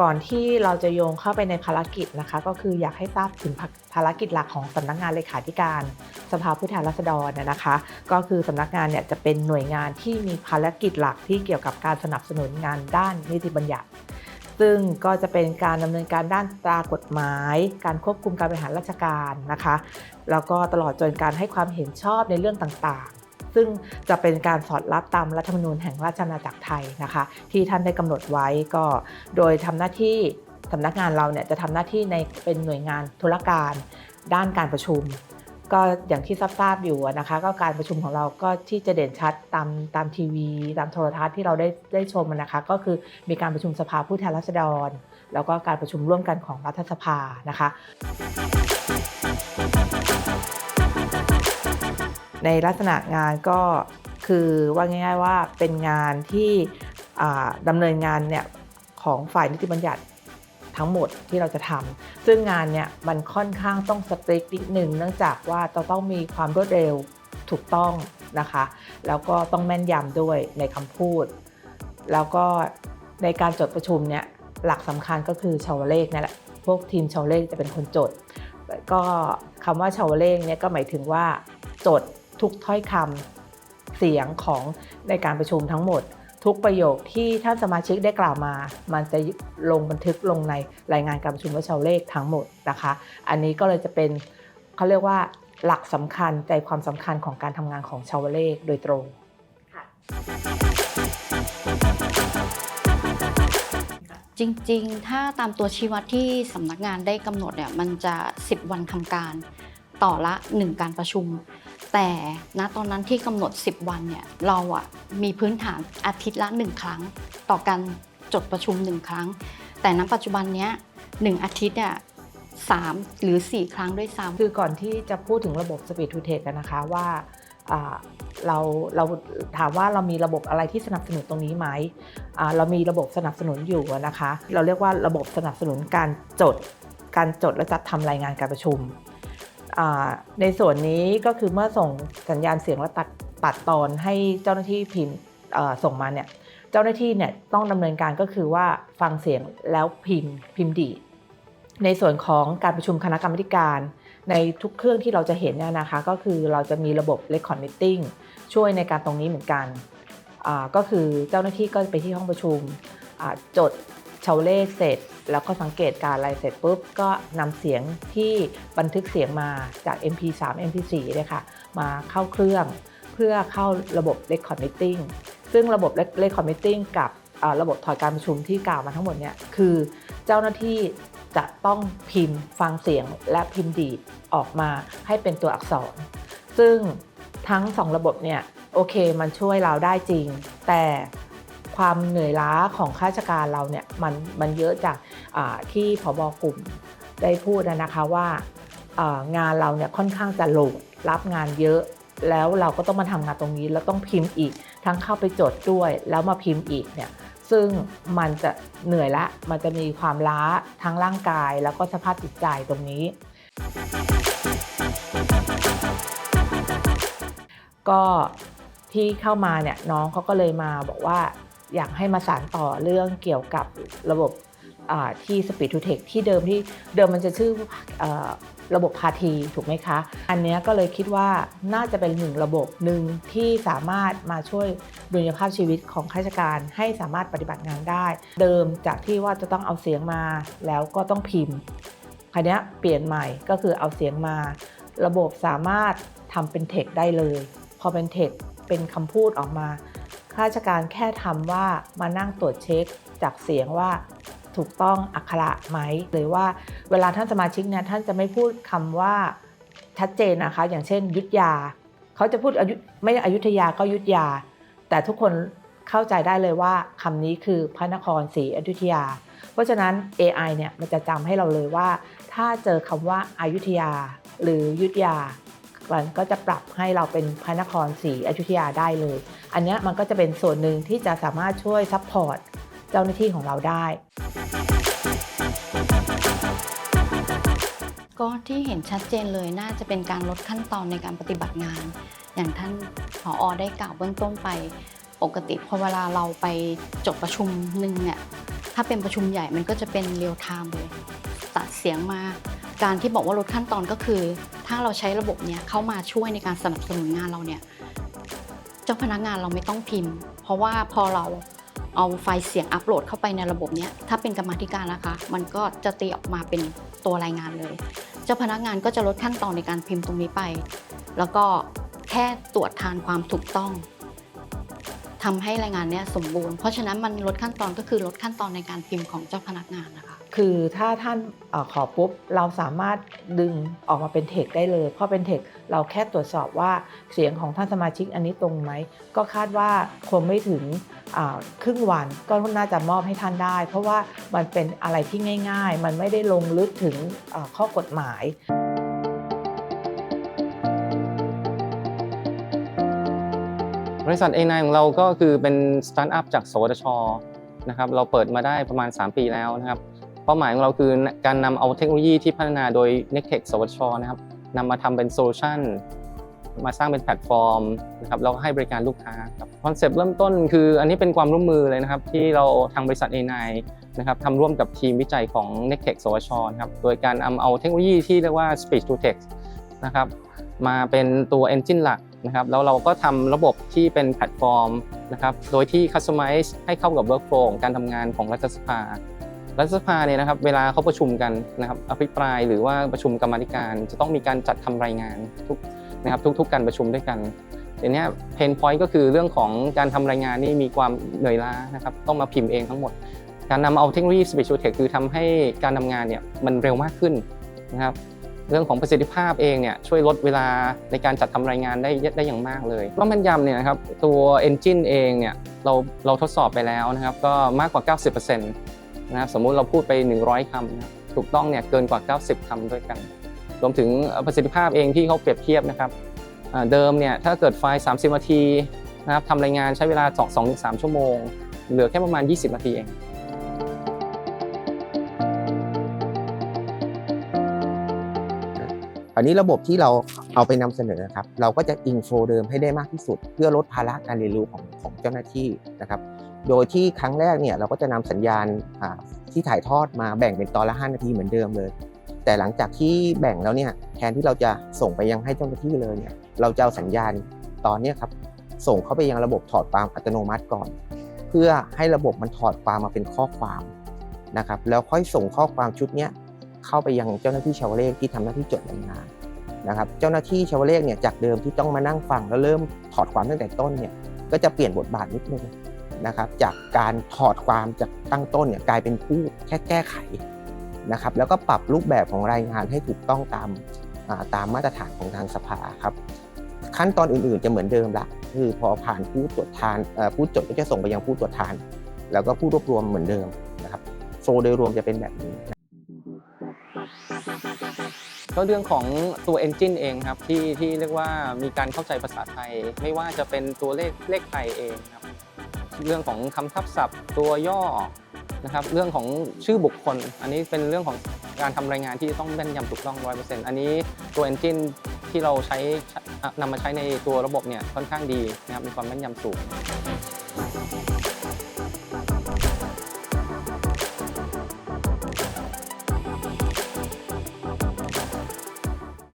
ก่อนที่เราจะโยงเข้าไปในภารกิจนะคะ ก็คืออยากให้ทราบถึงภารกิจหลักของสำนักงานเลขาธิการสภาผู้แทนราษฎรนะนะคะ ก็คือสำนักงานเนี่ยจะเป็นหน่วยงานที่มีภารกิจหลักที่เกี่ยวกับการสนับสนุนงานด้านนิติบัญญัติ ซึ่งก็จะเป็นการดำเนินการด้านตรากฎหมาย การควบคุมการบริหารราชการนะคะ แล้วก็ตลอดจนการให้ความเห็นชอบในเรื่องต่างๆ ซึ่งจะเป็นการสอดรับตามรัฐธรรมนูญแห่งราชอาณาจักรไทยนะคะ ที่ท่านได้กำหนดไว้ก็โดยทำหน้าที่สำนักงานเราเนี่ยจะทำหน้าที่ในเป็นหน่วยงานธุรการ ด้านการประชุม ก็อย่างที่ทราบๆอยู่นะคะก็การประชุมของเราก็ที่จะเด่นชัดตามตามทีวี ตามโทรทัศน์ที่เราได้ได้ชมนะคะก็คือมีการประชุมสภาผู้แทนราษฎร แล้วก็การประชุมร่วมกันของรัฐสภานะคะในลักษณะงานก็คือว่าง่าย ๆว่าเป็นงานที่ดำเนินงานเนี่ยของฝ่ายนิติบัญญัติ ทั้งหมดที่เราจะทำซึ่งงานเนี่ยมันค่อนข้างต้องสตริกนิดหนึ่งเนื่องจากว่าจะต้องมีความรวดเร็วถูกต้องนะคะ แล้วก็ต้องแม่นยำด้วยในคำพูด แล้วก็ในการจดประชุมเนี่ยหลักสำคัญก็คือชาวเลขนั่นแหละพวกทีมชาวเลขจะเป็นคนจด ก็คำว่าชาวเลขเนี่ยก็หมายถึงว่าจดทุกถ้อยคำเสียงของในการประชุมทั้งหมด ทุกประโยคที่ท่านสมาชิกได้กล่าวมา มันจะลงบันทึกลงในรายงานการประชุมว่าชาวเลขทั้งหมดนะคะ อันนี้ก็เลยจะเป็นเขาเรียกว่าหลักสำคัญใจความสำคัญของการทำงานของชาวเลขโดยตรงจริงๆ ถ้าตามตัวชี้วัดที่สำนักงานได้กำหนดเนี่ยมันจะ 10 วันทำการต่อละ 1 การประชุม แต่ณตอนนั้นที่กำหนด 10 วันเนี่ยเราอะมีพื้นฐานอาทิตย์ละ 1 ครั้ง ต่อการจดประชุม 1 ครั้ง แต่ณปัจจุบันเนี้ยหนึ่งอาทิตย์เนี่ยสามหรือ 4 ครั้งด้วยซ้ำคือก่อนที่จะพูดถึงระบบ Speed to Tech กันนะคะว่าเราเราถามว่าเรามีระบบอะไรที่สนับสนุนตรงนี้ไหมเรามีระบบสนับสนุนอยู่นะคะ เราเรียกว่าระบบสนับสนุนการจดการจดและจัดทำรายงานการประชุม ในส่วนนี้ก็คือเมื่อส่งสัญญาณเสียงและตัดตัดตอนให้เจ้าหน้าที่พิมพ์ส่งมาเนี่ยเจ้าหน้าที่เนี่ยต้องดำเนินการก็คือว่าฟังเสียงแล้วพิมพ์พิมพ์ดีในส่วนของการประชุมคณะกรรมการในทุกเครื่องที่เราจะเห็นเนี่ยนะคะก็คือเราจะมีระบบ Record Meeting ช่วยในการตรงนี้เหมือนกันก็คือเจ้าหน้าที่ก็ไปที่ห้องประชุมจด ชาเลขเสร็จ แล้วก็สังเกตการอะไรเสร็จปุ๊บ ก็นำเสียงที่บันทึกเสียงมาจาก MP3 MP4 เนี่ยค่ะมาเข้าเครื่อง เพื่อเข้าระบบ Record Meeting ซึ่งระบบ Record Meeting กับระบบถอดการประชุมที่กล่าวมาทั้งหมดเนี่ยคือเจ้าหน้าที่จะต้องพิมพ์ฟังเสียงและพิมพ์ดีดออกมาให้เป็นตัวอักษร ซึ่งทั้งสองระบบเนี่ยโอเคมันช่วยเราได้จริง แต่ ความเหนื่อยล้าของข้าราชการเราเนี่ยมันมันเยอะจากที่ผบกลุ่มได้พูดนะคะว่าอ่างานเราเนี่ยค่อนข้างจะโหลดรับงานเยอะ แล้วเราก็ต้องมาทำงานตรงนี้แล้วต้องพิมพ์อีก ทั้งเข้าไปจดด้วย แล้วมาพิมพ์อีกเนี่ยซึ่งมันจะเหนื่อยละ มันจะมีความล้าทั้งร่างกาย แล้วก็สภาพจิตใจตรงนี้ ก็ที่เข้ามาเนี่ยน้องเขาก็เลยมาบอกว่า อยากให้มาสานต่อเรื่องเกี่ยวกับระบบที่ Speed to Tech ที่เดิมที่เดิมมันจะชื่ออระบบพาทีถูกไหมคะ อันเนี้ยก็เลยคิดว่าน่าจะเป็นหนึ่งระบบหนึ่งที่สามารถมาช่วยดุลยภาพชีวิตของข้าราชการให้สามารถปฏิบัติงานได้ เดิมจากที่ว่าจะต้องเอาเสียงมาแล้วก็ต้องพิมพ์คราวนี้เปลี่ยนใหม่ก็คือเอาเสียงมา ระบบสามารถทำเป็นเทคได้เลย พอเป็นเทคเป็นคำพูดออกมา ข้าราชการแค่ทำว่ามานั่งตรวจเช็คจากเสียงว่าถูกต้องอักขระไหมหรือว่าเวลาท่านสมาชิกเนี่ยท่านจะไม่พูดคำว่าชัดเจนนะคะ อย่างเช่น ยุทธยา เขาจะพูดอยุไม่อยุธยาก็ยุทธยา แต่ทุกคนเข้าใจได้เลยว่าคำนี้คือพระนครศรีอยุธยา เพราะฉะนั้น AI เนี่ยมันจะจำให้เราเลยว่า ถ้าเจอคำว่าอายุทยา หรือยุทธยา มันก็จะปรับให้เราเป็นพระนครศรีอยุธยาได้เลย อันนี้มันก็จะเป็นส่วนหนึ่งที่จะสามารถช่วยซัพพอร์ตเจ้าหน้าที่ของเราได้ก็ที่เห็นชัดเจนเลยน่าจะเป็นการลดขั้นตอนในการปฏิบัติงาน อย่างท่านผออได้กล่าวเบื้องต้นไป ปกติพอเวลาเราไปจบประชุมหนึ่งเนี่ยถ้าเป็นประชุมใหญ่มันก็จะเป็นเรียลไทม์เลยตัดเสียงมา การที่บอกว่าลดขั้นตอนก็คือ ถ้าเราใช้ระบบเนี้ยเข้ามาช่วยในการสนับสนุนงานเราเนี่ยเจ้าพนักงานเราไม่ต้องพิมพ์ เพราะว่าพอเราเอาไฟล์เสียงอัปโหลดเข้าไปในระบบเนี้ยถ้าเป็นกรรมธิการนะคะ มันก็จะตีออกมาเป็นตัวรายงานเลย เจ้าพนักงานก็จะลดขั้นตอนในการพิมพ์ตรงนี้ไป แล้วก็แค่ตรวจทานความถูกต้องทำให้รายงานเนี้ยสมบูรณ์ เพราะฉะนั้นมันลดขั้นตอนก็คือลดขั้นตอนในการพิมพ์ของเจ้าพนักงานนะคะ คือถ้าท่านอขอปุ๊บ เราสามารถดึงออกมาเป็นเทคได้เลย เพราะเป็นเทคเราแค่ตรวจสอบว่าเสียงของท่านสมาชิกอันนี้ตรงไหม ก็คาดว่าคงไม่ถึงครึ่งวันก็น่าจะมอบให้ท่านได้ เพราะว่ามันเป็นอะไรที่ง่าย ๆ มันไม่ได้ลงลึกถึงข้อกฎหมายบริษัท A9 ของเราก็คือเป็นสตาร์ทอัพจากสวทชนะครับเราเปิดมาได้ประมาณ 3 ปีแล้วนะครับ เป้าหมายของเราคือการนำเอาเทคโนโลยีที่พัฒนาโดย n e c t e c h สวชนะครับนำมาทำเป็นโซลูชันมาสร้างเป็นแพลตฟอร์มนะครับแล้วก็ให้บริการลูกค้าครับคอนเซปต์เริ่มต้นคืออันนี้เป็นความร่วมมือเลยนะครับที่เราทางบริษัท A9 นะครับทำร่วมกับทีมวิจัยของ n e c t e c h สวชนะครับโดยการนำเอาเทคโนโลยีที่เรียกว่า Speech to Text นะครับมาเป็นตัว Engine หลักนะครับแล้วเราก็ทำระบบที่เป็นแพลตฟอร์มนะครับโดยที่ Customize ให้เข้ากับ Workflow ของการทำงานของรัฐสภา รัฐสภาเนี่ยนะครับเวลาเขาประชุมกันนะครับอภิปรายหรือว่าประชุมกรรมธิการจะต้องมีการจัดทำรายงานทุกนะครับทุกๆการประชุมด้วยกันเดี๋ยวนี้เพนพอยต์ก็คือเรื่องของการทำรายงานนี่มีความเหนื่อยล้านะครับต้องมาพิมพ์เองทั้งหมด การนำเอาเทคโนโลยี Speech to Text คือทำให้การทำงานเนี่ยมันเร็วมากขึ้นนะครับเรื่องของประสิทธิภาพเองเนี่ยช่วยลดเวลาในการจัดทำรายงานได้ได้อย่างมากเลยว่าแม่นยำเนี่ยนะครับตัว Engine เองเนี่ยเราเราทดสอบไปแล้วนะครับก็มากกว่า 90%นะครับสมมุติเราพูดไป 100คำนะครับถูกต้องเนี่ยเกินกว่า 90คำด้วยกัน รวมถึงประสิทธิภาพเองที่เขาเปรียบเทียบนะครับเดิมเนี่ยถ้าเกิดไฟล์ 30 นาทีนะครับทำรายงานใช้เวลา 2-3 ชั่วโมง เหลือแค่ประมาณ 20 นาทีเอง อันนี้ระบบที่เราเอาไปนำเสนอครับ เราก็จะอิงโฟเดิมให้ได้มากที่สุด เพื่อลดภาระการเรียนรู้ของของเจ้าหน้าที่นะครับ โดยที่ครั้งแรกเนี่ยเราก็จะนำสัญญาณที่ถ่ายทอดมาแบ่งเป็นตอนละ 5 นาทีเหมือนเดิมเลย แต่หลังจากที่แบ่งแล้วเนี่ยแทนที่เราจะส่งไปยังให้เจ้าหน้าที่เลยเนี่ยเราจะเอาสัญญาณตอนนี้ครับส่งเข้าไปยังระบบถอดความอัตโนมัติก่อน เพื่อให้ระบบมันถอดความมาเป็นข้อความนะครับแล้วค่อยส่งข้อความชุดนี้ เข้าไปยังเจ้าหน้าที่ชาวเลขที่ทำหน้าที่จดรายงานนะครับ เจ้าหน้าที่ชาวเลขเนี่ยจากเดิมที่ต้องมานั่งฟังแล้วเริ่มถอดความตั้งแต่ต้นเนี่ยก็จะเปลี่ยนบทบาทนิดนึงนะครับจากการถอดความจากตั้งต้นเนี่ยกลายเป็นผู้แค่แก้ไขนะครับแล้วก็ปรับรูปแบบของรายงานให้ถูกต้องตามาตามมาตรฐานของทางสภาครับขั้นตอนอื่นๆจะเหมือนเดิมละคือพอผ่านผู้ตรวจทานผู้จดก็จะส่งไปยังผู้ตรวจทาน แล้วก็ผู้รวบรวมเหมือนเดิมนะครับโฟลโดยรวมจะเป็นแบบนี้ ก็เรื่องของตัว Engine เองครับที่ที่เรียกว่ามีการเข้าใจภาษาไทย ไม่ว่าจะเป็นตัวเลขเลขไทยเองครับเรื่องของคำทับศัพท์ ตัวย่อนะครับเรื่องของชื่อบุคคล อันนี้เป็นเรื่องของการทำรายงานที่ต้องแม่นยำถูกต้อง 100%อันนี้ตัว Engine ที่เราใช้นำมาใช้ในตัวระบบเนี่ยค่อนข้างดีนะครับมีความแม่นยำสูง